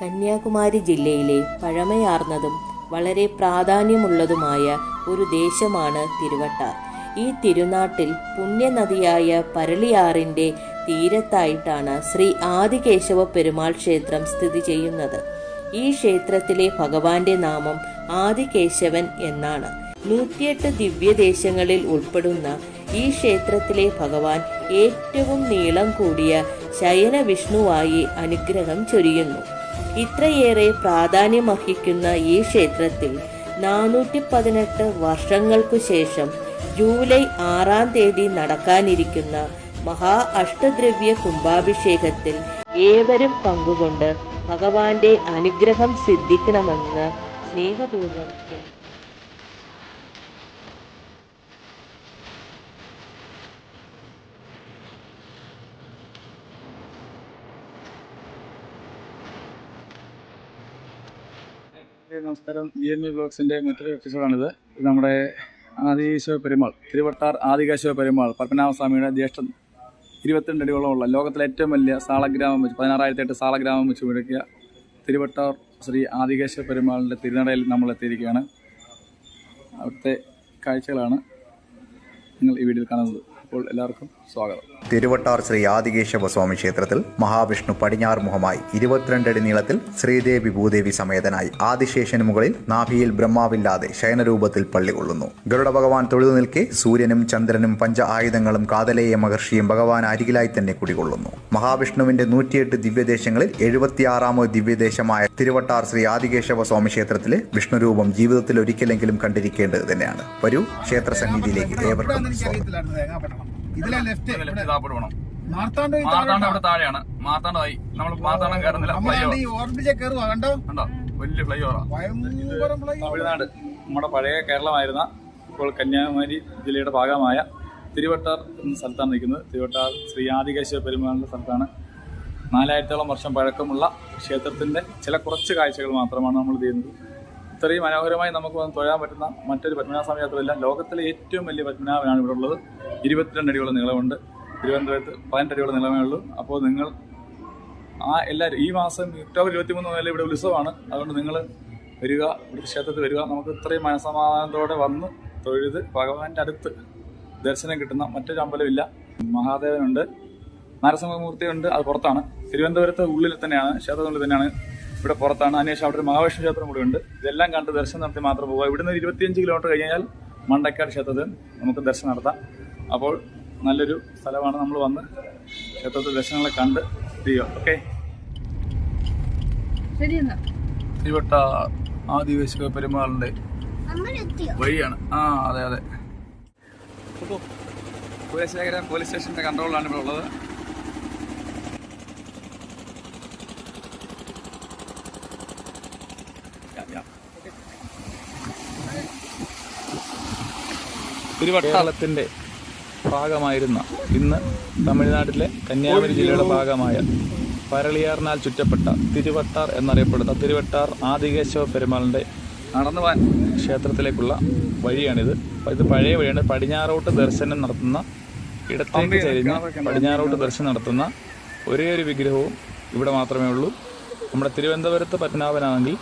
കന്യാകുമാരി ജില്ലയിലെ പഴമയാർന്നതും വളരെ പ്രാധാന്യമുള്ളതുമായ ഒരു ദേശമാണ് തിരുവട്ട ഈ തിരുനാട്ടിൽ പുണ്യനദിയായ പരളിയാറിന്റെ തീരത്തായിട്ടാണ് ശ്രീ ആദികേശവ പെരുമാൾ ക്ഷേത്രം സ്ഥിതി ചെയ്യുന്നത്. ഈ ക്ഷേത്രത്തിലെ ഭഗവാന്റെ നാമം ആദികേശവൻ എന്നാണ്. നൂറ്റിയെട്ട് ദിവ്യദേശങ്ങളിൽ ഉൾപ്പെടുന്ന ഈ ക്ഷേത്രത്തിലെ ഭഗവാൻ ഏറ്റവും നീളം കൂടിയ ശയന വിഷ്ണുവായി അനുഗ്രഹം ചൊരിയുന്നു. ഇത്രയേറെ പ്രാധാന്യമർഹിക്കുന്ന ഈ ക്ഷേത്രത്തിൽ നാനൂറ്റി പതിനെട്ട് വർഷങ്ങൾക്കു ശേഷം ജൂലൈ ആറാം തീയതി നടക്കാനിരിക്കുന്ന മഹാ അഷ്ടദ്രവ്യ കുംഭാഭിഷേകത്തിൽ ഏവരും പങ്കുകൊണ്ട് ഭഗവാന്റെ അനുഗ്രഹം സിദ്ധിക്കണമെന്ന് സ്നേഹപൂർവം നമസ്കാരം. ഇ എം ഇ ബ്ലോഗ്സിന്റെ മറ്റൊരു എപ്പിസോഡാണിത് നമ്മുടെ ആദികേശവ പെരുമാൾ തിരുവട്ടാർ ആദികേശവ പെരുമാൾ പത്മനാഭസ്വാമിയുടെ ജ്യേഷ്ഠൻ. ഇരുപത്തിരണ്ട് അടിയോളമുള്ള ലോകത്തിലെ ഏറ്റവും വലിയ സാളഗ്രാമം വെച്ച് പതിനാറായിരത്തി എട്ട് സാളഗ്രാമം വെച്ച് മുഴക്കിയ തിരുവട്ടാർ ശ്രീ ആദികേശവ പെരുമാളിന്റെ തിരുനടയിൽ നമ്മൾ എത്തിയിരിക്കുകയാണ്. അവിടുത്തെ കാഴ്ചകളാണ് നിങ്ങൾ ഈ വീഡിയോയിൽ കാണുന്നത്. അപ്പോൾ എല്ലാവർക്കും സ്വാഗതം. തിരുവട്ടാർ ശ്രീ ആദികേശവ സ്വാമി ക്ഷേത്രത്തിൽ മഹാവിഷ്ണു പടിഞ്ഞാറ് മുഖമായി ഇരുപത്തിരണ്ടടി നീളത്തിൽ ശ്രീദേവി ഭൂദേവി സമേതനായി ആദിശേഷന് മുകളിൽ നാഭിയിൽ ബ്രഹ്മാവില്ലാതെ ശയനരൂപത്തിൽ പള്ളികൊള്ളുന്നു ഗരുഡ ഭഗവാൻ തൊഴുതു നിൽക്കെ സൂര്യനും ചന്ദ്രനും പഞ്ച ആയുധങ്ങളും കാതലേയ മഹർഷിയും ഭഗവാൻ അരികിലായി തന്നെ കുടികൊള്ളുന്നു. മഹാവിഷ്ണുവിന്റെ നൂറ്റിയെട്ട് ദിവ്യദേശങ്ങളിൽ എഴുപത്തിയാറാമത് ദിവ്യദേശമായ തിരുവട്ടാർ ശ്രീ ആദികേശവ സ്വാമി ക്ഷേത്രത്തിലെ വിഷ്ണുരൂപം ജീവിതത്തിൽ ഒരിക്കലെങ്കിലും കണ്ടിരിക്കേണ്ടത് തന്നെയാണ്. വരൂ ക്ഷേത്ര സംഗീതിയിലേക്ക് ഏവർക്കും സ്വാഗതം. ഇതിലെ ലെഫ്റ്റ് ഇവിടെ താപ്പോട്ട് പോകണം മാർത്താണ്ഡ ഈ മാർത്താണ്ഡം താഴെ അവിടെ താഴെയാണ്. മാർത്താണ്ഡമായി നമ്മൾ മാർത്താണ്ഡം കയറുന്നില്ല ഫ്ലൈ നമ്മളാണ്ട് ഈ ഓർമ്മിച്ച കയറുക കണ്ടോ? കണ്ടോ? വലിയ ഫ്ലൈ ഓവറാ. തമിഴ്നാട് നമ്മുടെ പഴയ കേരളമായിരുന്ന ഇപ്പോൾ കന്യാകുമാരി ജില്ലയുടെ ഭാഗമായ തിരുവട്ടാർ എന്ന സ്ഥലത്താണ് നിൽക്കുന്നത്. തിരുവട്ടാർ ശ്രീ ആദികേശവ പെരുമാളിന്റെ സ്ഥലത്താണ്. നാലായിരത്തോളം വർഷം പഴക്കമുള്ള ക്ഷേത്രത്തിന്റെ ചില കുറച്ച് കാഴ്ചകൾ മാത്രമാണ് നമ്മൾ ചെയ്യുന്നത്. ഇത്രയും മനോഹരമായി നമുക്ക് വന്ന് തൊഴാൻ പറ്റുന്ന മറ്റൊരു പത്മനാഭസ്വാമി യാത്രയല്ല ലോകത്തിലെ ഏറ്റവും വലിയ പത്മനാഭനാണ് ഇവിടെ ഉള്ളത്. ഇരുപത്തിരണ്ട് അടിയോളം നീളമുണ്ട്. തിരുവനന്തപുരത്ത് പതിനെട്ട് അടിയോളം നീളമേ ഉള്ളൂ. അപ്പോൾ നിങ്ങൾ ആ എല്ലാവരും ഈ മാസം ഒക്ടോബർ ഇരുപത്തിമൂന്ന് മുതൽ ഇവിടെ ഉത്സവമാണ്. അതുകൊണ്ട് നിങ്ങൾ വരിക ഇവിടുത്തെ ക്ഷേത്രത്തിൽ വരിക. നമുക്ക് ഇത്രയും മനസമാധാനത്തോടെ വന്ന് തൊഴുത് ഭഗവാന്റെ അടുത്ത് ദർശനം കിട്ടുന്ന മറ്റൊരു അമ്പലമില്ല. മഹാദേവനുണ്ട്. നരസിംഹമൂർത്തിയുണ്ട്. അത് പുറത്താണ്. തിരുവനന്തപുരത്ത് ഉള്ളിൽ തന്നെയാണ്. ക്ഷേത്രത്തിനുള്ളിൽ തന്നെയാണ്. ഇവിടെ പുറത്താണ്. അതിനുശേഷം അവിടെ ഒരു മഹാവിഷ്ണു ക്ഷേത്രം കൂടി ഉണ്ട്. ഇതെല്ലാം കണ്ട് ദർശനം നടത്തി മാത്രം പോകുക ഇവിടുന്ന് ഒരു ഇരുപത്തിയഞ്ച് കിലോമീറ്റർ കഴിഞ്ഞാൽ മണ്ടക്കാട് ക്ഷേത്രത്തിൽ നമുക്ക് ദർശനം നടത്താം. അപ്പോൾ നല്ലൊരു സ്ഥലമാണ് നമ്മൾ വന്ന് ക്ഷേത്രത്തിൽ ദർശനങ്ങളെ കണ്ട് ചെയ്യുക. ഓക്കെ തിരുവട്ട ആദിവാസി പെരുമാളിന്റെ വഴിയാണ്. ആ അതെ അതെ. കുലശേഖര പോലീസ് സ്റ്റേഷന്റെ കൺട്രോളിലാണ് ഇവിടെ ഉള്ളത്. തിരുവട്ടാളത്തിന്റെ ഭാഗമായിരുന്ന ഇന്ന് തമിഴ്നാട്ടിലെ കന്യാകുമാരി ജില്ലയുടെ ഭാഗമായ പരളിയാറിനാൽ ചുറ്റപ്പെട്ട തിരുവട്ടാർ എന്നറിയപ്പെടുന്ന തിരുവട്ടാർ ആദികേശവ പെരുമാളിന്റെ നടന്നു പോകാൻ ക്ഷേത്രത്തിലേക്കുള്ള വഴിയാണിത്. ഇത് പഴയ വഴിയാണ്. പടിഞ്ഞാറോട്ട് ദർശനം നടത്തുന്ന ഇടത്തേക്ക് ചരിഞ്ഞ് പടിഞ്ഞാറോട്ട് ദർശനം നടത്തുന്ന ഒരേ ഒരു വിഗ്രഹവും ഇവിടെ മാത്രമേ ഉള്ളൂ. നമ്മുടെ തിരുവനന്തപുരത്ത് പത്മനാഭനാണെങ്കിൽ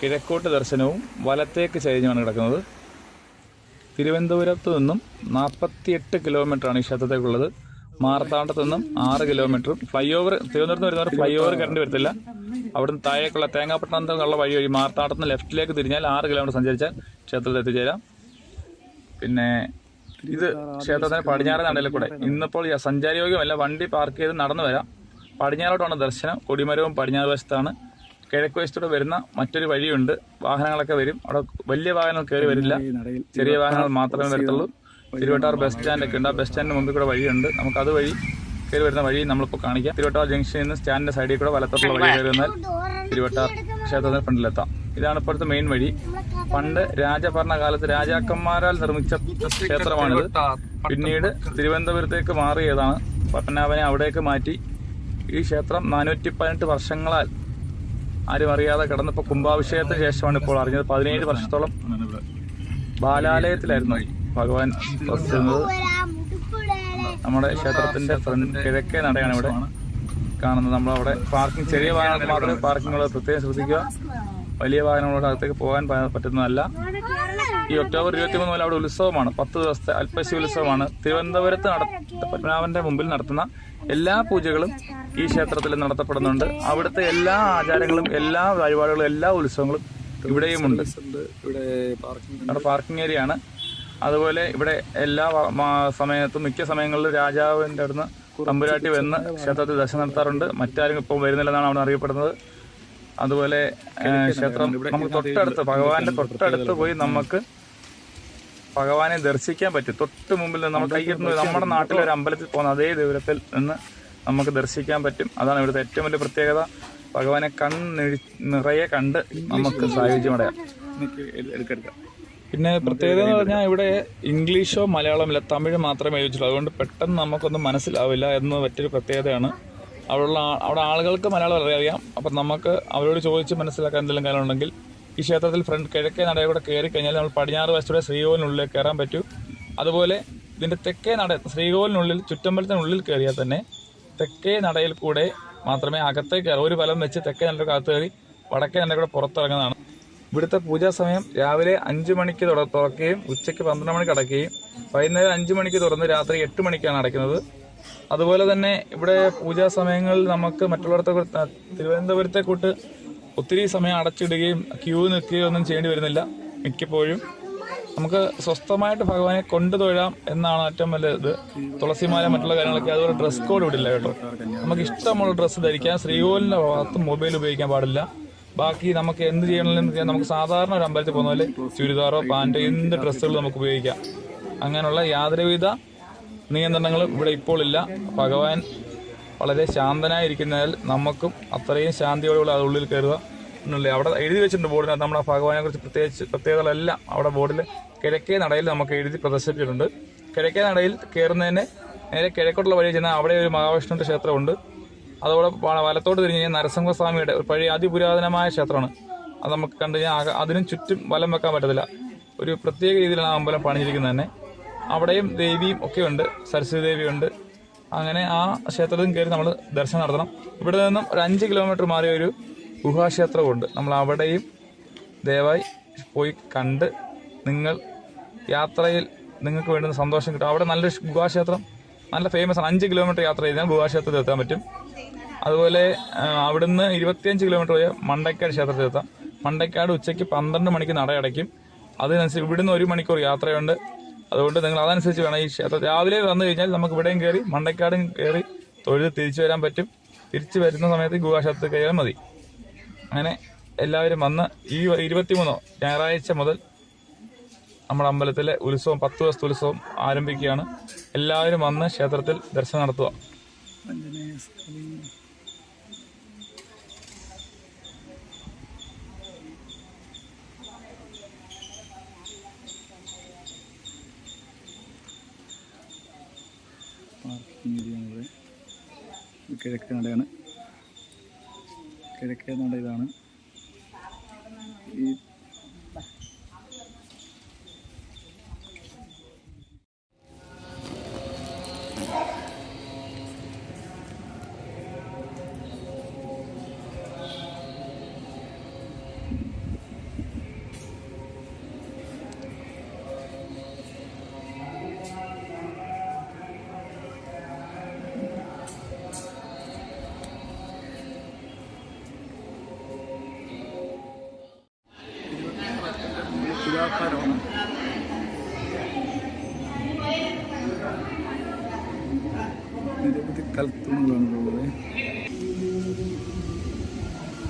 കിഴക്കോട്ട് ദർശനവും വലത്തേക്ക് ചരിഞ്ഞുമാണ് കിടക്കുന്നത്. തിരുവനന്തപുരത്ത് നിന്നും നാൽപ്പത്തിയെട്ട് കിലോമീറ്ററാണ് ഈ ക്ഷേത്രത്തേക്കുള്ളത് മാർത്താണ്ഡത്ത് നിന്നും ആറ് കിലോമീറ്ററും ഫ്ലൈ ഓവർ തിരുവനന്തപുരത്ത് വരുന്നവർ ഫ്ലൈ ഓവർ കറണ്ട് വരത്തില്ല. അവിടുന്ന് താഴേക്കുള്ള തേങ്ങാപ്പട്ടണത്തുള്ള വഴി വഴി മാർത്താണ്ഡത്ത് നിന്ന് ലെഫ്റ്റിലേക്ക് തിരിഞ്ഞാൽ ആറ് കിലോമീറ്റർ സഞ്ചരിച്ചാൽ ക്ഷേത്രത്തിൽ എത്തിച്ചേരാം. പിന്നെ ഇത് ക്ഷേത്രത്തിന് പടിഞ്ഞാറ് നടയിൽ കൂടെ. ഇന്നിപ്പോൾ സഞ്ചാരയോഗ്യമല്ല വണ്ടി പാർക്ക് ചെയ്ത് നടന്നു വരാം. പടിഞ്ഞാറോട്ടാണ് ദർശനം. കൊടിമരവും പടിഞ്ഞാറ് വശത്താണ്. കിഴക്ക് വശത്തൂടെ വരുന്ന മറ്റൊരു വഴിയുണ്ട്. വാഹനങ്ങളൊക്കെ വരും. അവിടെ വലിയ വാഹനങ്ങൾ കയറി വരില്ല. ചെറിയ വാഹനങ്ങൾ മാത്രമേ വരത്തുള്ളൂ. തിരുവട്ടാർ ബസ് സ്റ്റാൻഡ് ഒക്കെ ഉണ്ട്. ആ ബസ് സ്റ്റാൻഡിന് മുമ്പിൽ കൂടെ വഴിയുണ്ട്. നമുക്ക് അത് വഴി കയറി വരുന്ന വഴി നമ്മളിപ്പോൾ കാണിക്കാം. തിരുവട്ടാർ ജംഗ്ഷനിൽ നിന്ന് സ്റ്റാൻഡിന്റെ സൈഡിൽ കൂടെ വലത്തോട്ടുള്ള വഴി കയറി വന്നാൽ തിരുവട്ടാർ ക്ഷേത്രത്തിന് ഫ്രണ്ടിലെത്താം. ഇതാണ് ഇപ്പോഴത്തെ മെയിൻ വഴി. പണ്ട് രാജഭരണകാലത്ത് രാജാക്കന്മാരാൽ നിർമ്മിച്ച ക്ഷേത്രമാണിത്. പിന്നീട് തിരുവനന്തപുരത്തേക്ക് മാറിയതാണ്. പത്മനാഭനെ അവിടേക്ക് മാറ്റി. ഈ ക്ഷേത്രം നാനൂറ്റി പതിനെട്ട് വർഷങ്ങളാൽ ആരും അറിയാതെ കിടന്നപ്പോൾ കുംഭാഭിഷേകത്തിന് ശേഷമാണ് ഇപ്പോൾ അറിഞ്ഞത്. പതിനേഴ് വർഷത്തോളം ബാലാലയത്തിലായിരുന്നു ഭഗവാൻ വസിക്കുന്നത് നമ്മുടെ ക്ഷേത്രത്തിന്റെ കിഴക്കേ നടയാണ് ഇവിടെ കാണുന്നത്. നമ്മളവിടെ പാർക്കിംഗ് ചെറിയ വാഹനങ്ങൾ മാത്രമേ പാർക്കിംഗ് പ്രത്യേകം ശ്രദ്ധിക്കുക. വലിയ വാഹനങ്ങളോട് അകത്തേക്ക് പോകാൻ പറ്റുന്നതല്ല. ഈ ഒക്ടോബർ ഇരുപത്തി മൂന്ന് മുതൽ അവിടെ ഉത്സവമാണ്. പത്ത് ദിവസത്തെ അൽപ്പശി ഉത്സവമാണ്. തിരുവനന്തപുരത്ത് നട പത്മനാഭന്റെ മുമ്പിൽ നടത്തുന്ന എല്ലാ പൂജകളും ഈ ക്ഷേത്രത്തിൽ നടത്തപ്പെടുന്നുണ്ട്. അവിടുത്തെ എല്ലാ ആചാരങ്ങളും എല്ലാ വഴിപാടുകളും എല്ലാ ഉത്സവങ്ങളും ഇവിടെയും ഉണ്ട് ഇവിടെ പാർക്കിംഗ് ഏരിയ ആണ് അതുപോലെ ഇവിടെ എല്ലാ സമയത്തും മിക്ക സമയങ്ങളിലും രാജാവിന്റെ അടുന്ന് തമ്പുരാട്ടി വന്ന് ക്ഷേത്രത്തിൽ ദർശനം നടത്താറുണ്ട്. മറ്റാരും ഇപ്പം വരുന്നില്ലെന്നാണ് അവിടെ അറിയപ്പെടുന്നത്. അതുപോലെ ക്ഷേത്രം നമുക്ക് തൊട്ടടുത്ത് ഭഗവാന്റെ തൊട്ടടുത്ത് പോയി നമുക്ക് ഭഗവാനെ ദർശിക്കാൻ പറ്റും. തൊട്ട് മുമ്പിൽ നിന്ന് നമ്മൾ കൈ നമ്മുടെ നാട്ടിലെ ഒരു അമ്പലത്തിൽ പോകുന്ന അതേ ദൂരത്തിൽ നിന്ന് നമുക്ക് ദർശിക്കാൻ പറ്റും. അതാണ് ഇവിടുത്തെ ഏറ്റവും വലിയ പ്രത്യേകത. ഭഗവാനെ കണ്ണിഴി നിറയെ കണ്ട് നമുക്ക് സായുജ്യമടയാം. എടുക്കെടുക്കാം പിന്നെ പ്രത്യേകത എന്ന് പറഞ്ഞാൽ ഇവിടെ ഇംഗ്ലീഷോ മലയാളമില്ല തമിഴ് മാത്രമേ എഴുതിച്ചുള്ളൂ അതുകൊണ്ട് പെട്ടെന്ന് നമുക്കൊന്നും മനസ്സിലാവില്ല എന്ന് മറ്റൊരു പ്രത്യേകതയാണ്. അവിടെയുള്ള അവിടെ ആളുകൾക്ക് മലയാളം അറിയാം. അപ്പം നമുക്ക് അവരോട് ചോദിച്ച് മനസ്സിലാക്കാൻ എന്തെങ്കിലും കാര്യം ഉണ്ടെങ്കിൽ ഈ ക്ഷേത്രത്തിൽ ഫ്രണ്ട് കിഴക്കേ നടയിൽ കൂടെ കയറി കഴിഞ്ഞാൽ നമ്മൾ പടിഞ്ഞാറ് വശത്തൂടെ ശ്രീകോവിലിനുള്ളിൽ കയറാൻ പറ്റൂ. അതുപോലെ ഇതിന്റെ തെക്കേ നട ശ്രീകോവിലിനുള്ളിൽ ചുറ്റമ്പലത്തിനുള്ളിൽ കയറിയാൽ തന്നെ തെക്കേ നടയിൽ കൂടെ മാത്രമേ അകത്തേക്ക് കയറി. ഒരു ഫലം വെച്ച് തെക്കേ നടയുടെ അകത്ത് കയറി വടക്കേ നടയുടെ കൂടെ പുറത്തിറങ്ങുന്നതാണ്. ഇവിടുത്തെ പൂജാ സമയം രാവിലെ അഞ്ച് മണിക്ക് തുറ തുറക്കുകയും ഉച്ചയ്ക്ക് പന്ത്രണ്ട് മണിക്ക് അടയ്ക്കുകയും വൈകുന്നേരം അഞ്ച് മണിക്ക് തുറന്ന് രാത്രി എട്ട് മണിക്കാണ് അടയ്ക്കുന്നത്. അതുപോലെ തന്നെ ഇവിടെ പൂജാ സമയങ്ങളിൽ നമുക്ക് മറ്റുള്ളവരത്തെ തിരുവനന്തപുരത്തെ കൂട്ട് ഒത്തിരി സമയം അടച്ചിടുകയും ക്യൂ നിൽക്കുകയും ഒന്നും ചെയ്യേണ്ടി വരുന്നില്ല മിക്കപ്പോഴും. നമുക്ക് സ്വസ്ഥമായിട്ട് ഭഗവാനെ കൊണ്ടു തൊഴാം എന്നാണ് ഏറ്റവും വലിയ ഇത്. തുളസിമാല മറ്റുള്ള കാര്യങ്ങളൊക്കെ അതുപോലെ ഡ്രസ് കോഡ് ഇവിടില്ല കേട്ടോ. നമുക്ക് ഇഷ്ടമുള്ള ഡ്രസ്സ് ധരിക്കാം ശ്രീകോലിന്റെ ഭാഗത്ത് മൊബൈൽ ഉപയോഗിക്കാൻ പാടില്ല. ബാക്കി നമുക്ക് എന്ത് ചെയ്യണമെന്ന് നമുക്ക് സാധാരണ ഒരു അമ്പലത്തിൽ പോകുന്ന പോലെ ചുരിദാറോ പാന്റോ എന്ത് ഡ്രസ്സുകൾ നമുക്ക് ഉപയോഗിക്കാം. അങ്ങനെയുള്ള യാതൊരുവിധ നിയന്ത്രണങ്ങൾ ഇവിടെ ഇപ്പോൾ ഇല്ല. ഭഗവാൻ വളരെ ശാന്തനായിരിക്കുന്നതിൽ നമുക്കും അത്രയും ശാന്തിയോടുകൂടി അത് ഉള്ളിൽ കയറുക. എന്നുള്ളത് അവിടെ എഴുതി വെച്ചിട്ടുണ്ട് ബോർഡിനകത്ത് നമ്മുടെ ഭഗവാനെ കുറിച്ച് പ്രത്യേകിച്ച് പ്രത്യേകതകളെല്ലാം അവിടെ ബോർഡിൽ കിഴക്കേ നടയിൽ നമുക്ക് എഴുതി പ്രദർശിപ്പിച്ചിട്ടുണ്ട്. കിഴക്കേ നടയിൽ കയറുന്നതിന് നേരെ കിഴക്കോട്ടുള്ള വഴി ചെന്നാൽ അവിടെ ഒരു മഹാവിഷ്ണുവിന്റെ ക്ഷേത്രമുണ്ട്. അതുപോലെ വലത്തോട്ട് തിരിഞ്ഞ് കഴിഞ്ഞാൽ നരസിംഹസ്വാമിയുടെ ഒരു പഴയ അതിപുരാതനമായ ക്ഷേത്രമാണ്. അത് നമുക്ക് കണ്ടു കഴിഞ്ഞാൽ അതിനും ചുറ്റും വലം വെക്കാൻ പറ്റത്തില്ല. ഒരു പ്രത്യേക രീതിയിലാണ് ആ അമ്പലം പണിഞ്ഞിരിക്കുന്നത് തന്നെ. അവിടെയും ദേവിയും ഒക്കെ ഉണ്ട് സരസ്വതി ദേവിയുണ്ട്. അങ്ങനെ ആ ക്ഷേത്രത്തിൽ കയറി നമ്മൾ ദർശനം നടത്തണം. ഇവിടെ നിന്നും ഒരു അഞ്ച് കിലോമീറ്റർ മാറിയ ഒരു ഗുഹാക്ഷേത്രമുണ്ട്. നമ്മൾ അവിടെയും ദയവായി പോയി കണ്ട് നിങ്ങൾ യാത്രയിൽ നിങ്ങൾക്ക് വേണ്ടുന്ന സന്തോഷം കിട്ടും. അവിടെ നല്ലൊരു ഗുഹാക്ഷേത്രം നല്ല ഫേമസ് ആണ്. അഞ്ച് കിലോമീറ്റർ യാത്ര ചെയ്താൽ ഗുഹാക്ഷേത്രത്തിൽ എത്താൻ പറ്റും. അതുപോലെ അവിടുന്ന് ഇരുപത്തിയഞ്ച് കിലോമീറ്റർ പോയാൽ മണ്ടയ്ക്കാട് ക്ഷേത്രത്തിൽ എത്താം. മണ്ടയ്ക്കാട് ഉച്ചയ്ക്ക് പന്ത്രണ്ട് മണിക്ക് നട അടയ്ക്കും. അതിനനുസരിച്ച് ഇവിടുന്ന് ഒരു മണിക്കൂർ യാത്രയുണ്ട്. അതുകൊണ്ട് നിങ്ങൾ അതനുസരിച്ച് വേണം ഈ ക്ഷേത്രം രാവിലെ വന്നു കഴിഞ്ഞാൽ നമുക്ക് ഇവിടെയും കയറി മണ്ടയ്ക്കാടും കയറി തൊഴുത് തിരിച്ചു വരാൻ പറ്റും. തിരിച്ചു വരുന്ന സമയത്ത് ഗുഹാക്ഷേത്രത്തിൽ കയറിയാൽ മതി. അങ്ങനെ എല്ലാവരും വന്ന് ഈ ഇരുപത്തിമൂന്നോ ഞായറാഴ്ച മുതൽ നമ്മുടെ അമ്പലത്തിലെ ഉത്സവം പത്ത് ദിവസത്തെ ഉത്സവം ആരംഭിക്കുകയാണ്. എല്ലാവരും വന്ന് ക്ഷേത്രത്തിൽ ദർശനം നടത്തുക. കിഴക്ക് നടയാണ് കിഴക്കേ ഇതാണ്. ഈ തുലാഭാരമാണ് നിരവധി കൽത്തൂണുകളാണ്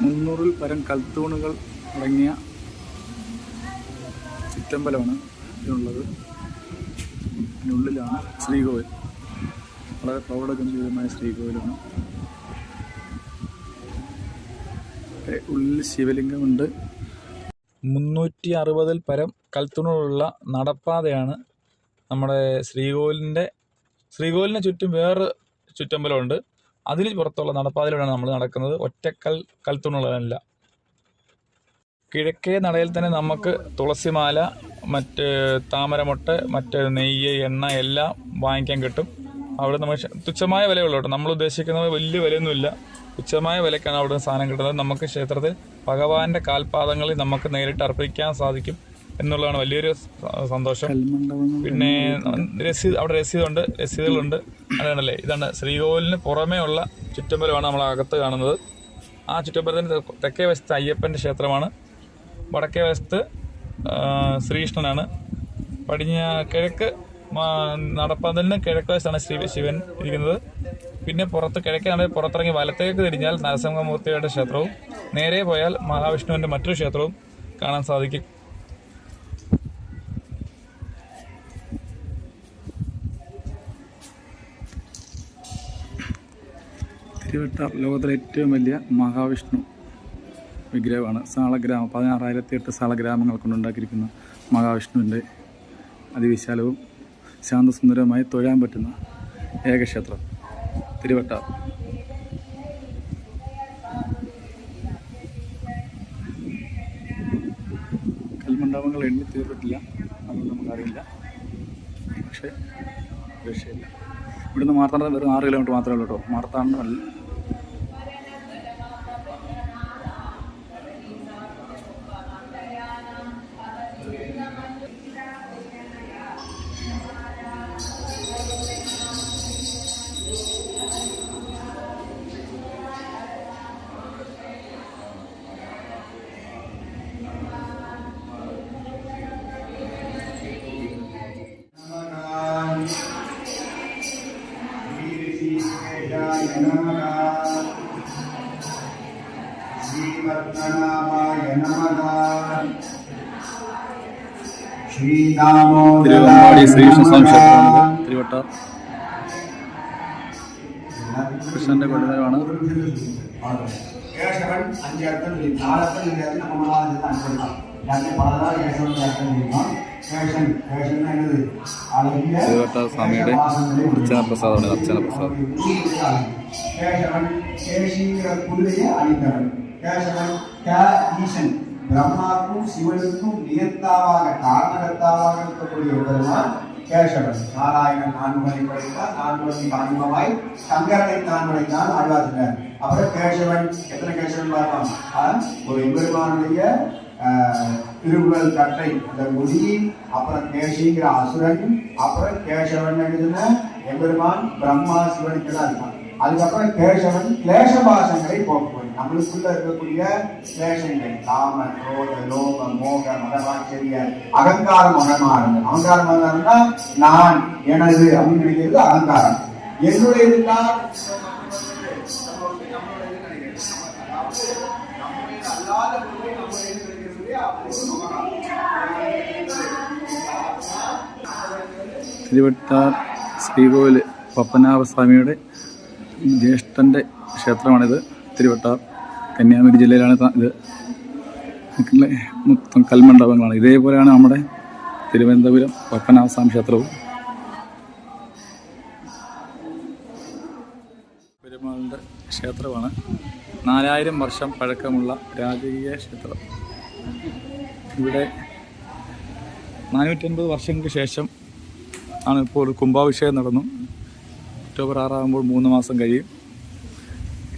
മുന്നൂറിൽ പരം കൽത്തൂണുകൾ അടങ്ങിയ ചുറ്റമ്പലമാണ് ഇതിനുള്ളത്. ഇതിനുള്ളിലാണ് ശ്രീകോവിൽ. വളരെ പ്രൗഢഗംഭീരമായ ശ്രീകോവിലാണ്. ഉള്ളിൽ ശിവലിംഗമുണ്ട്. മുന്നൂറ്റി അറുപതിൽ പരം കൽത്തുണുള്ള നടപ്പാതയാണ് നമ്മുടെ ശ്രീകോവിലിന്റെ ശ്രീകോവിലിന് ചുറ്റും വേറെ ചുറ്റമ്പലമുണ്ട്. അതിന് പുറത്തുള്ള നടപ്പാതയിലൂടെയാണ് നമ്മൾ നടക്കുന്നത്. ഒറ്റക്കൽ കൽത്തുണുകളല്ല കിഴക്കേ നടയിൽ തന്നെ നമുക്ക് തുളസിമാല മറ്റ് താമരമുട്ട് മറ്റ് നെയ്യ് എണ്ണ എല്ലാം വാങ്ങിക്കാൻ കിട്ടും. അവിടെ നമ്മൾ തുച്ഛമായ വിലയുള്ളൂ കേട്ടോ. നമ്മൾ ഉദ്ദേശിക്കുന്നത് വലിയ വിലയൊന്നുമില്ല. തുച്ഛമായ വിലക്കാണ് അവിടെ സാധനം കിട്ടുന്നത്. നമുക്ക് ക്ഷേത്രത്തിൽ ഭഗവാന്റെ കാൽപാദങ്ങളിൽ നമുക്ക് നേരിട്ട് അർപ്പിക്കാൻ സാധിക്കും എന്നുള്ളതാണ് വലിയൊരു സന്തോഷം. പിന്നെ രസീത് അവിടെ രസീതുണ്ട്. രസീതുകളുണ്ട്. അതാണല്ലേ ഇതാണ് ശ്രീകോവിലിന് പുറമേ ഉള്ള ചുറ്റമ്പലമാണ് നമ്മൾ അകത്ത് കാണുന്നത്. ആ ചുറ്റമ്പലത്തിന് തെക്കേ വശത്ത് അയ്യപ്പന്റെ ക്ഷേത്രമാണ്. വടക്കേ വശത്ത് ശ്രീകൃഷ്ണനാണ്. പടിഞ്ഞ കിഴക്ക് നടപ്പന്തലിന് കിഴക്കുവശത്താണ് ശ്രീ ശിവൻ ഇരിക്കുന്നത്. പിന്നെ പുറത്ത് കിഴക്കാണ് പുറത്തിറങ്ങി വലത്തേക്ക് തിരിഞ്ഞാൽ നരസിംഹമൂർത്തിയുടെ ക്ഷേത്രവും നേരെ പോയാൽ മഹാവിഷ്ണുവിന്റെ മറ്റൊരു ക്ഷേത്രവും കാണാൻ സാധിക്കും. തിരുവട്ട ലോകത്തിലെ ഏറ്റവും വലിയ മഹാവിഷ്ണു വിഗ്രഹമാണ് സാളഗ്രാമം. പതിനാറായിരത്തി എട്ട് സാളഗ്രാമങ്ങൾ കൊണ്ടുണ്ടാക്കിയിരിക്കുന്ന മഹാവിഷ്ണുവിന്റെ അതിവിശാലവും ശാന്തസുന്ദരവുമായി തൊഴാൻ പറ്റുന്ന ഏകക്ഷേത്രം തിരുവട്ട. കൽമണ്ഡപങ്ങൾ എണ്ണി തീർന്നിട്ടില്ല അതൊന്നും നമുക്കറിയില്ല. പക്ഷേ രക്ഷയില്ല. ഇവിടുന്ന് മാർത്താണ്ഡം വെറും ആറ് കിലോമീറ്റർ മാത്രമേ ഉള്ളൂ കേട്ടോ. മാർത്താണ്ഡം എന്നത് അളവിലെ തിരുവട്ടാർ സ്വാമിയുടെ അർച്ചന പ്രസാദമാണ് അർച്ചന പ്രസാദം கேசவன் கேசிங்கிற குதிரையை அழித்தவன் கேசவன் கே ஈசன் பிரம்மாவுக்கும் சிவனுக்கும் நியந்தாவாக காரணகர்த்தாவாக இருக்கக்கூடிய ஒரு பெருமான் கேசவன். நாராயணன் நான்குமலை படைத்தார் நான்குமலை காரணமாய் சங்கரனை தான் படைத்தான் ஆழ்வார்கள் அப்புறம் கேசவன் எத்தனை கேசவன் பார்க்கலாம் ஒரு எம்பெருமானுடைய ஆஹ், திருவுடல் கட்டை அந்த முடி அப்புறம் கேசிங்கிற அசுரன் அப்புறம் கேசவன் எழுதின எம்பெருமான் பிரம்மா சிவனுக்கு தான் இருப்பான். அதுக்கப்புறம் கேசவன் கிளேசபாசங்களை போக்குவன் நம்மளுக்குள்ள இருக்கக்கூடிய கிளேசங்கள் காம குரோத லோக மோக மதமாச்சரிய அகங்காரம் அகமாறுது அகங்காரம் அகங்காரம்னா நான் எனது அப்படின்னு நினைக்கிறது அகங்காரம் என்னுடையது தான் തിരുവട്ടാർ ശ്രീകോവിൽ പപ്പനാഭസ്വാമിയുടെ ജ്യേഷ്ഠൻ്റെ ക്ഷേത്രമാണിത് തിരുവട്ടാർ കന്യാകുമരി ജില്ലയിലാണ് ഇത്. മൊത്തം കൽമണ്ഡപങ്ങളാണ്. ഇതേപോലെയാണ് നമ്മുടെ തിരുവനന്തപുരം പത്മനാഭസ്വാമി ക്ഷേത്രവും. പെരുമാളിന്റെ ക്ഷേത്രമാണ്. നാലായിരം വർഷം പഴക്കമുള്ള രാജകീയ ക്ഷേത്രം. ഇവിടെ നാനൂറ്റൻപത് വർഷങ്ങൾക്ക് ശേഷം ആണ് ഇപ്പോൾ കുംഭാഭിഷേകം നടന്നു. ഒക്ടോബർ ആറാകുമ്പോൾ മൂന്ന് മാസം കഴിയും.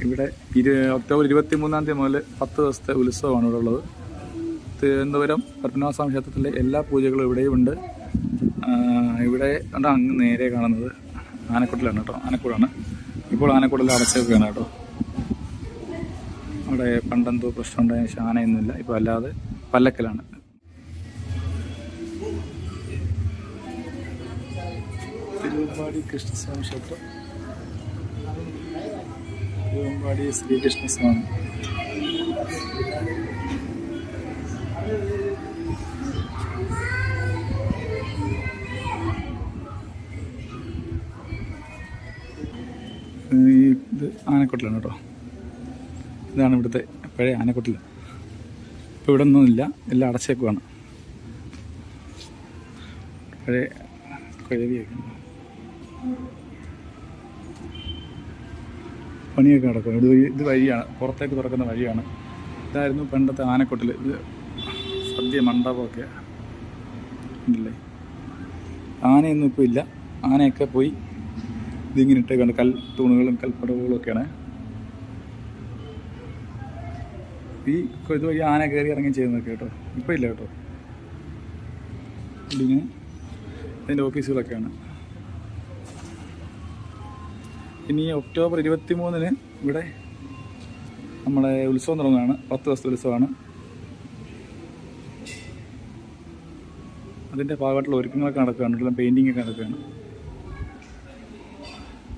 ഇവിടെ ഇരു ഒക്ടോബർ ഇരുപത്തി മൂന്നാം തീയതി മുതൽ പത്ത് ദിവസത്തെ ഉത്സവമാണ് ഇവിടെ ഉള്ളത്. തിരുവനന്തപുരം പത്മനാഭസ്വാമി ക്ഷേത്രത്തിലെ എല്ലാ പൂജകളും ഇവിടെയും ഉണ്ട്. ഇവിടെ കണ്ടോ അങ്ങ് നേരെ കാണുന്നത് ആനക്കുട്ടിലാണ് കേട്ടോ ആനക്കൂടാണ്. ഇപ്പോൾ ആനക്കുടലിൽ അടച്ചൊക്കെയാണ് കേട്ടോ. അവിടെ പണ്ടെന്തോ പ്രശ്നം ഉണ്ടായ ശേഷം ആനയൊന്നുമില്ല ഇപ്പോൾ അല്ലാതെ പല്ലക്കലാണ്. തിരുവമ്പാടി കൃഷ്ണസ്വാമി ക്ഷേത്രം. തിരുവമ്പാടി ശ്രീകൃഷ്ണസ്വാമി ഇത് ആനക്കൊട്ടിലാണ് കേട്ടോ. ഇതാണ് ഇവിടുത്തെ പഴയ ആനക്കൊട്ടിൽ ഇപ്പോൾ ഇവിടെ ഒന്നുമില്ല എല്ലാം അടച്ചേക്കുവാണ്. പഴയ കുഴവിയൊക്കെ പണിയൊക്കെ നടക്കും ഇത് ഇത് വഴിയാണ്. പുറത്തേക്ക് തുറക്കുന്ന വഴിയാണ്. ഇതായിരുന്നു പണ്ടത്തെ ആനക്കൊട്ടിൽ ഇത് സദ്യ മണ്ഡപമൊക്കെ ഉണ്ടല്ലേ? ആനയൊന്നും ഇപ്പോൾ ഇല്ല. ആനയൊക്കെ പോയി ഇതിങ്ങനെ ഇട്ടേക്കാണ് കൽ തൂണുകളും കൽപ്പടവുകളും ഒക്കെയാണ്. ഈ ഇതുവഴി ആന കയറി ഇറങ്ങി ചെയ്യുന്നതൊക്കെ കേട്ടോ. ഇപ്പോൾ ഇല്ല കേട്ടോ. ഇതിങ്ങനെ അതിന്റെ ഓഫീസുകളൊക്കെയാണ്. ഇനി ഒക്ടോബർ ഇരുപത്തി മൂന്നിന് ഇവിടെ നമ്മളെ ഉത്സവം തുടങ്ങുകയാണ്. പത്ത് ദിവസത്തെ ഉത്സവമാണ്. അതിന്റെ ഭാഗമായിട്ടുള്ള ഒരുക്കങ്ങളൊക്കെ നടക്കുകയാണ്. എല്ലാം പെയിന്റിംഗ് ഒക്കെ നടക്കുകയാണ്.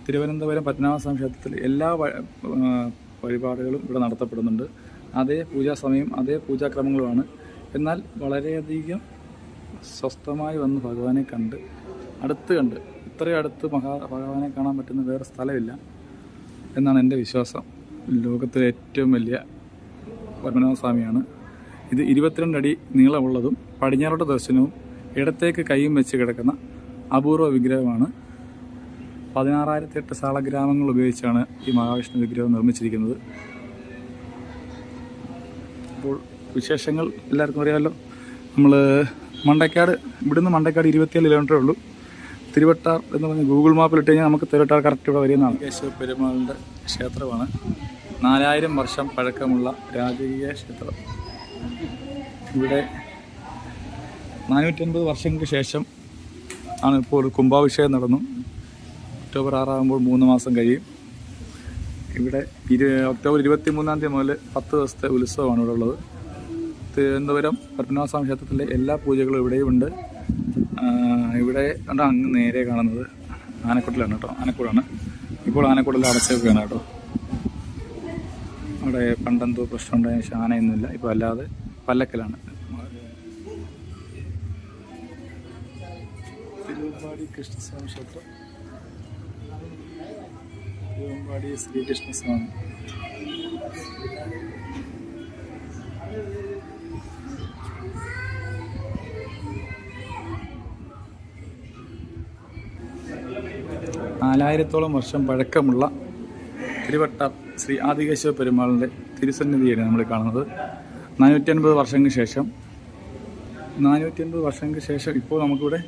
തിരുവനന്തപുരം പത്മനാഭസ്വാമി ക്ഷേത്രത്തിൽ എല്ലാ വഴിപാടുകളും ഇവിടെ നടത്തപ്പെടുന്നുണ്ട്. അതേ പൂജാ സമയം അതേ പൂജാക്രമങ്ങളുമാണ് എന്നാൽ വളരെയധികം സ്വസ്ഥമായി വന്ന് ഭഗവാനെ കണ്ട് അടുത്ത് കണ്ട് ഇത്രയും അടുത്ത് മഹാ ഭഗവാനെ കാണാൻ പറ്റുന്ന വേറെ സ്ഥലമില്ല എന്നാണ് എന്റെ വിശ്വാസം. ലോകത്തിലെ ഏറ്റവും വലിയ പത്മനാഭസ്വാമിയാണ് ഇത് ഇരുപത്തിരണ്ട് അടി നീളമുള്ളതും പടിഞ്ഞാറോട്ട് ദർശനവും ഇടത്തേക്ക് കൈയും വെച്ച് കിടക്കുന്ന അപൂർവ വിഗ്രഹമാണ്. പതിനാറായിരത്തി എട്ട് സാളഗ്രാമങ്ങൾ ഉപയോഗിച്ചാണ് ഈ മഹാവിഷ്ണു വിഗ്രഹം നിർമ്മിച്ചിരിക്കുന്നത്. അപ്പോൾ വിശേഷങ്ങൾ എല്ലാവർക്കും അറിയാമല്ലോ. നമ്മൾ മണ്ടക്കാട് ഇവിടുന്ന് മണ്ടക്കാട് ഇരുപത്തിയേഴ് കിലോമീറ്ററേ ഉള്ളൂ. തിരുവട്ടാർ എന്ന് പറഞ്ഞ് ഗൂഗിൾ മാപ്പിൽ ഇട്ട് കഴിഞ്ഞാൽ നമുക്ക് തിരുവട്ടാർ കറക്റ്റ് ഇവിടെ വരുന്നതാണ്. കേശവ പെരുമാളിന്റെ ക്ഷേത്രമാണ്. നാലായിരം വർഷം പഴക്കമുള്ള രാജകീയ ക്ഷേത്രം. ഇവിടെ നാനൂറ്റൻപത് വർഷങ്ങൾക്ക് ശേഷം ആണ് ഇപ്പോൾ ഒരു കുംഭാഭിഷേകം നടന്നു. ഒക്ടോബർ ആറാകുമ്പോൾ മൂന്ന് മാസം കഴിയും. ഇവിടെ ഇരു ഒക്ടോബർ ഇരുപത്തി മൂന്നാം തീയതി മുതൽ പത്ത് ദിവസത്തെ ഉത്സവമാണ് ഇവിടെ ഉള്ളത്. തിരുവനന്തപുരം പത്മനാഭസ്വാമി ക്ഷേത്രത്തിലെ എല്ലാ പൂജകളും ഇവിടെയും ഉണ്ട്. ഇവിടെ കണ്ട അങ്ങ് നേരെ കാണുന്നത് ആനക്കുട്ടിലാണ് കേട്ടോ. ആനക്കൂടാണ്. ഇപ്പോൾ ആനക്കൂടെല്ലാം അടച്ചേക്കുകയാണ് കേട്ടോ. അവിടെ പണ്ടെന്തോ പ്രശ്നം ഉണ്ടായ ആനയൊന്നുമില്ല. ഇപ്പോൾ അല്ലാതെ പല്ലക്കലാണ്. തിരുവമ്പാടി കൃഷ്ണസ്വാമി ക്ഷേത്രം. തിരുവമ്പാടി ശ്രീകൃഷ്ണസ്വാമി നാലായിരത്തോളം വർഷം പഴക്കമുള്ള തിരുവട്ടം ശ്രീ ആദികേശവ പെരുമാളിന്റെ തിരുസന്നിധിയാണ് നമ്മൾ കാണുന്നത്. നാനൂറ്റി അൻപത് വർഷങ്ങൾക്ക് ശേഷം നാനൂറ്റി അൻപത് വർഷങ്ങൾക്ക് ശേഷം ഇപ്പോൾ നമുക്കിവിടെ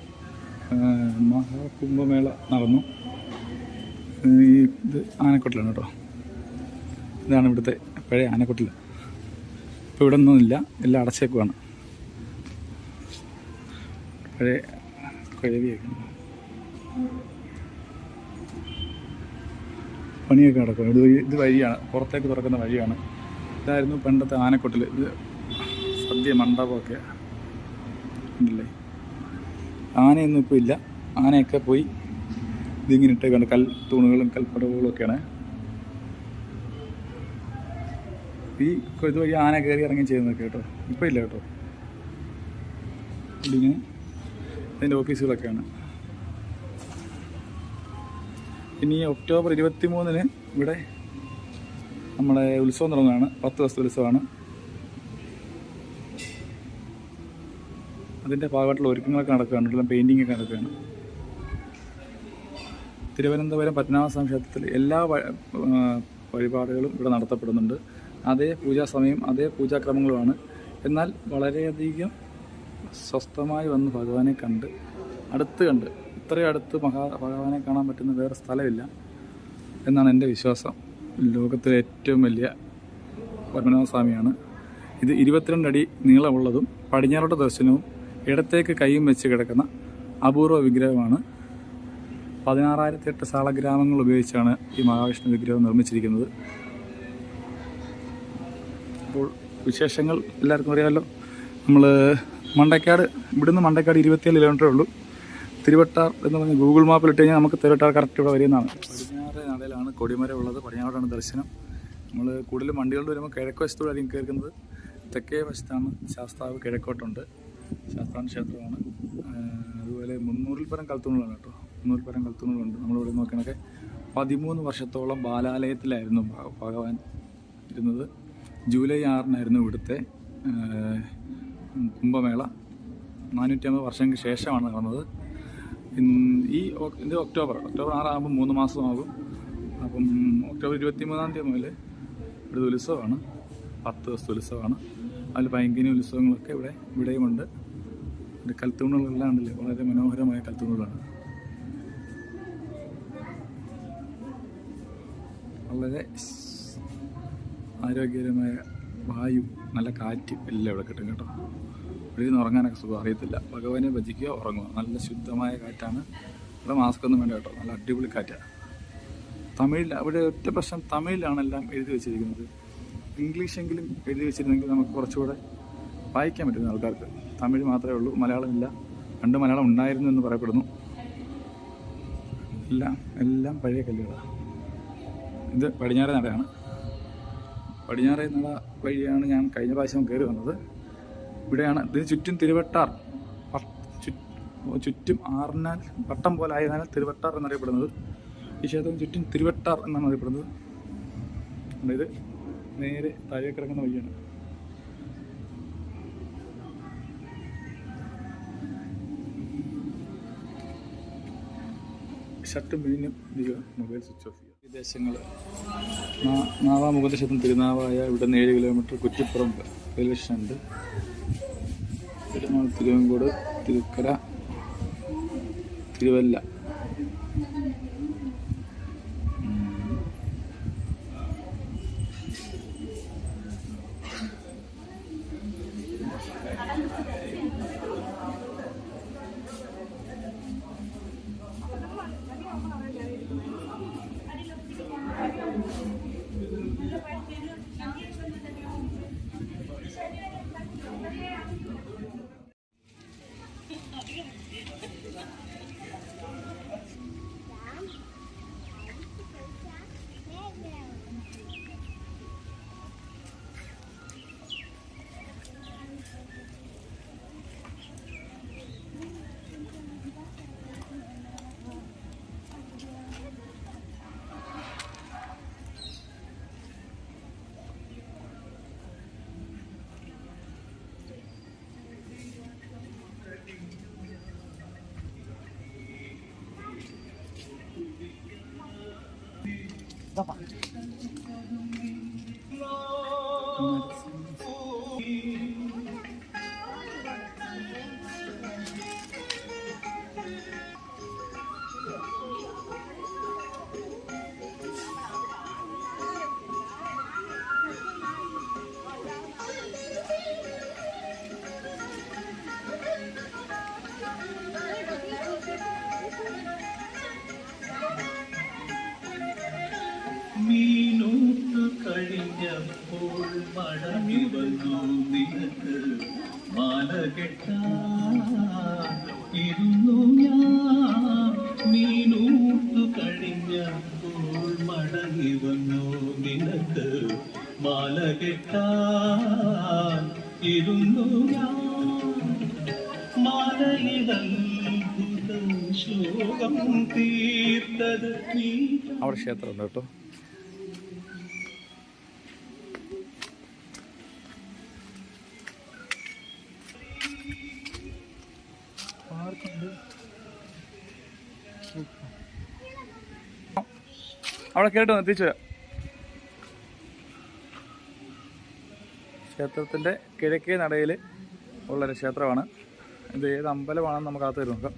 മഹാകുംഭമേള നടന്നു. ഇത് ആനക്കൊട്ടിലാണ് കേട്ടോ. ഇതാണ് ഇവിടുത്തെ പഴയ ആനക്കൊട്ടിൽ. ഇപ്പോൾ ഇവിടെ ഒന്നുമില്ല എല്ലാം അടച്ചേക്കുവാണ്. പഴയ കുഴവിയൊക്കെ പണിയൊക്കെ നടക്കും. ഇത് ഇത് വഴിയാണ്. പുറത്തേക്ക് തുറക്കുന്ന വഴിയാണ്. ഇതായിരുന്നു പണ്ടത്തെ ആനക്കൊട്ടിൽ ഇത് സദ്യ മണ്ഡപമൊക്കെ ഉണ്ടല്ലേ? ആനയൊന്നും ഇപ്പോൾ ഇല്ല. ആനയൊക്കെ പോയി ഇതിങ്ങനെ ഇട്ടേക്കാണ് കൽ തൂണുകളും കൽപ്പടവുകളും ഒക്കെയാണ്. ഈ ഇതുവഴി ആന കയറി ഇറങ്ങി ചെയ്യുന്നതൊക്കെ കേട്ടോ. ഇപ്പോൾ ഇല്ല കേട്ടോ. ഇതിങ്ങനെ അതിന്റെ ഓഫീസുകളൊക്കെയാണ്. ഇനി ഒക്ടോബർ ഇരുപത്തി മൂന്നിന് ഇവിടെ നമ്മളെ ഉത്സവം തുടങ്ങുകയാണ്. പത്ത് ദിവസത്തെ ഉത്സവമാണ്. അതിന്റെ ഭാഗമായിട്ടുള്ള ഒരുക്കങ്ങളൊക്കെ നടക്കുകയാണ്. എല്ലാം പെയിന്റിംഗ് ഒക്കെ നടക്കുകയാണ്. തിരുവനന്തപുരം പത്മനാഭസ്വാമി ക്ഷേത്രത്തിൽ എല്ലാ വഴിപാടുകളും ഇവിടെ നടത്തപ്പെടുന്നുണ്ട്. അതേ പൂജാ സമയം അതേ പൂജാക്രമങ്ങളുമാണ്. എന്നാൽ വളരെയധികം സ്വസ്ഥമായി വന്ന് ഭഗവാനെ കണ്ട് അടുത്ത് കണ്ട് ഇത്രയും അടുത്ത് മഹാ ഭഗവാനെ കാണാൻ പറ്റുന്ന വേറെ സ്ഥലമില്ല എന്നാണ് എന്റെ വിശ്വാസം. ലോകത്തിലെ ഏറ്റവും വലിയ പത്മനാഭസ്വാമിയാണ്. ഇത് ഇരുപത്തിരണ്ട് അടി നീളമുള്ളതും പടിഞ്ഞാറോട്ട ദർശനവും ഇടത്തേക്ക് കൈയും വെച്ച് കിടക്കുന്ന അപൂർവ വിഗ്രഹമാണ്. പതിനാറായിരത്തി എട്ട് സാളഗ്രാമങ്ങൾ ഉപയോഗിച്ചാണ് ഈ മഹാവിഷ്ണു വിഗ്രഹം നിർമ്മിച്ചിരിക്കുന്നത്. അപ്പോൾ വിശേഷങ്ങൾ എല്ലാവർക്കും അറിയാമല്ലോ. നമ്മൾ മണ്ടക്കാട് ഇവിടുന്ന് മണ്ടക്കാട് ഇരുപത്തിയേഴ് കിലോമീറ്ററേ ഉള്ളൂ. തിരുവട്ടാർ എന്ന് പറഞ്ഞ ഗൂഗിൾ മാപ്പിൽ ഇട്ട് കഴിഞ്ഞാൽ നമുക്ക് തിരുവട്ടാർ കറക്റ്റ് ഇവിടെ വരുന്നതാണ്. പടിഞ്ഞാറ് നടയിലാണ് കൊടിമരം ഉള്ളത്. പടിഞ്ഞാറോട്ടാണ് ദർശനം. നമ്മൾ കൂടുതലും വണ്ടികളിൽ വരുമ്പോൾ കിഴക്ക് വശത്തോടായിരിക്കും കയറുന്നത് തെക്കേ വശത്താണ് ശാസ്താവ് കിഴക്കോട്ടുണ്ട്. ശാസ്താൻ ക്ഷേത്രമാണ്. അതുപോലെ മുന്നൂറിൽ പരം കൽത്തൂണുകളാണ് കേട്ടോ. മുന്നൂറിൽ പരം കൽത്തൂണുകളുണ്ട്. നമ്മളിവിടെ നോക്കണൊക്കെ പതിമൂന്ന് വർഷത്തോളം ബാലാലയത്തിലായിരുന്നു ഭഗവാൻ ഇരുന്നത്. ജൂലൈ ആറിനായിരുന്നു ഇവിടുത്തെ കുംഭമേള. നാനൂറ്റമ്പത് വർഷങ്ങൾക്ക് ശേഷമാണ് നടന്നത്. ഈ ഇത് ഒക്ടോബർ ഒക്ടോബർ ആറാകുമ്പോൾ മൂന്ന് മാസമാകും. അപ്പം ഒക്ടോബർ ഇരുപത്തി മൂന്നാം തീയതി മുതൽ ഇവിടെ ഉത്സവമാണ്. പത്ത് ദിവസത്തെ ഉത്സവമാണ്. അതിൽ ഭയങ്കര ഉത്സവങ്ങളൊക്കെ ഇവിടെ ഇവിടെയുമുണ്ട്. ഇത് കൽത്തൂണുകളെല്ലാം വളരെ മനോഹരമായ കൽത്തൂണുകളാണ്. വളരെ ആരോഗ്യകരമായ വായു നല്ല കാറ്റ് എല്ലാം ഇവിടെ കിട്ടും കേട്ടോ. നിന്ന് ഉറങ്ങാനൊക്കെ സുഖം അറിയത്തില്ല. ഭഗവാനെ ഭജിക്കുക ഉറങ്ങുക. നല്ല ശുദ്ധമായ കാറ്റാണ്. ഇവിടെ മാസ്ക് ഒന്നും വേണ്ട കേട്ടോ. നല്ല അടിപൊളി കാറ്റാണ് തമിഴിൽ അവിടെ ഒറ്റ പ്രശ്നം തമിഴിലാണ് എല്ലാം എഴുതി വെച്ചിരിക്കുന്നത്. ഇംഗ്ലീഷെങ്കിലും എഴുതി വെച്ചിരുന്നെങ്കിൽ നമുക്ക് കുറച്ചുകൂടെ വായിക്കാൻ പറ്റുന്ന ആൾക്കാർക്ക്. തമിഴ് മാത്രമേ ഉള്ളൂ മലയാളമില്ല. രണ്ട് മലയാളം ഉണ്ടായിരുന്നു എന്ന് പറയപ്പെടുന്നു. എല്ലാം എല്ലാം പഴയ കല്ലുകളാണ് ഇത് പടിഞ്ഞാറേ നടയാണ്. പടിഞ്ഞാറേ നട വഴിയാണ് ഞാൻ കഴിഞ്ഞ പ്രാവശ്യം കയറി വന്നത്. ഇവിടെയാണ്. ഇതിന് ചുറ്റും തിരുവട്ടാർ. ചുറ്റും ആറിനാൽ വട്ടം പോലെ ആയതിനാൽ തിരുവട്ടാർ എന്നറിയപ്പെടുന്നത്. ഈ ക്ഷേത്രം ചുറ്റും തിരുവട്ടാർ എന്നാണ് അറിയപ്പെടുന്നത്. അതായത് നേരെ താഴേക്ക് ഇറങ്ങുന്ന വഴിയാണ്. ഷർട്ടും ചെയ്യുക മൊബൈൽ സ്വിച്ച് ഓഫ് ചെയ്യുക. വിദേശങ്ങൾ നാവാമുഖത്ത് ക്ഷേത്രം തിരുനാവായ ഇവിടെ നിന്ന് ഏഴ് കിലോമീറ്റർ കുറ്റിപ്പുറം റെയിൽവേ സ്റ്റേഷനുണ്ട്. പെരുമാൾ തിരുവങ്കോട് തിരുക്കര തിരുവല്ല. അവിടെ ക്ഷേത്രമുണ്ട് കേട്ടോ. അവിടെ കേട്ടോ എത്തിച്ചു വരാം. ക്ഷേത്രത്തിന്റെ കിഴക്കേ നടയിൽ ഉള്ളൊരു ക്ഷേത്രമാണ്. ഇത് ഏത് അമ്പലമാണെന്ന് നമുക്ക് അകത്ത് നോക്കാം